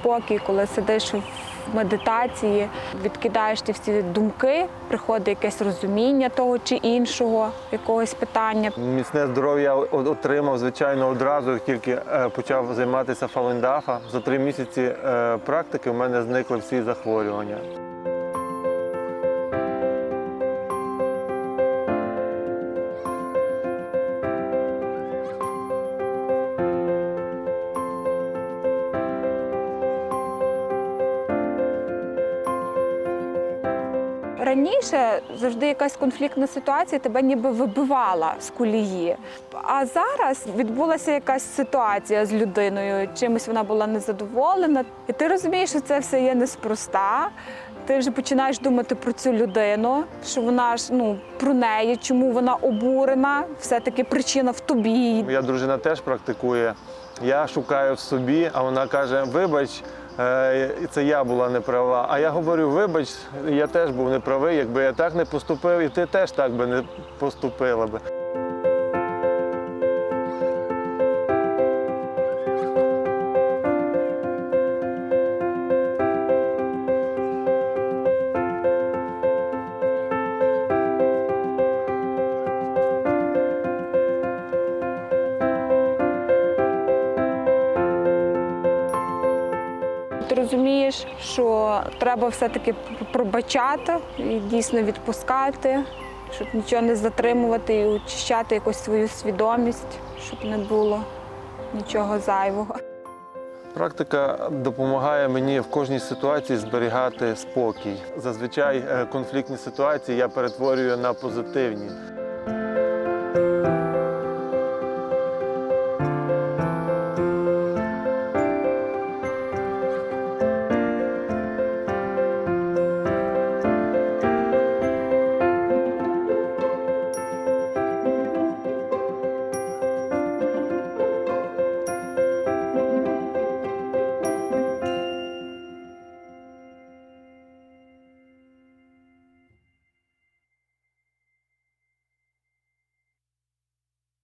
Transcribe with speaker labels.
Speaker 1: спокій, коли сидиш в медитації, відкидаєш ті всі думки, приходить якесь розуміння того чи іншого якогось питання.
Speaker 2: Міцне здоров'я отримав, звичайно, одразу, як тільки е, почав займатися фалендафа. За три місяці е, практики в мене зникли всі захворювання.
Speaker 1: Раніше завжди якась конфліктна ситуація тебе ніби вибивала з колії. А зараз відбулася якась ситуація з людиною, чимось вона була незадоволена. І ти розумієш, що це все є неспроста. Ти вже починаєш думати про цю людину, що вона ж ну про неї, чому вона обурена, все-таки причина в тобі.
Speaker 2: Моя дружина теж практикує. Я шукаю в собі, а вона каже: вибач, е, це я була неправа. А я говорю, вибач, я теж був неправий. Якби я так не поступив, і ти теж так би не поступила би.
Speaker 1: Ти розумієш, що треба все-таки пробачати і дійсно відпускати, щоб нічого не затримувати і очищати якусь свою свідомість, щоб не було нічого зайвого.
Speaker 2: Практика допомагає мені в кожній ситуації зберігати спокій. Зазвичай е, конфліктні ситуації я перетворюю на позитивні.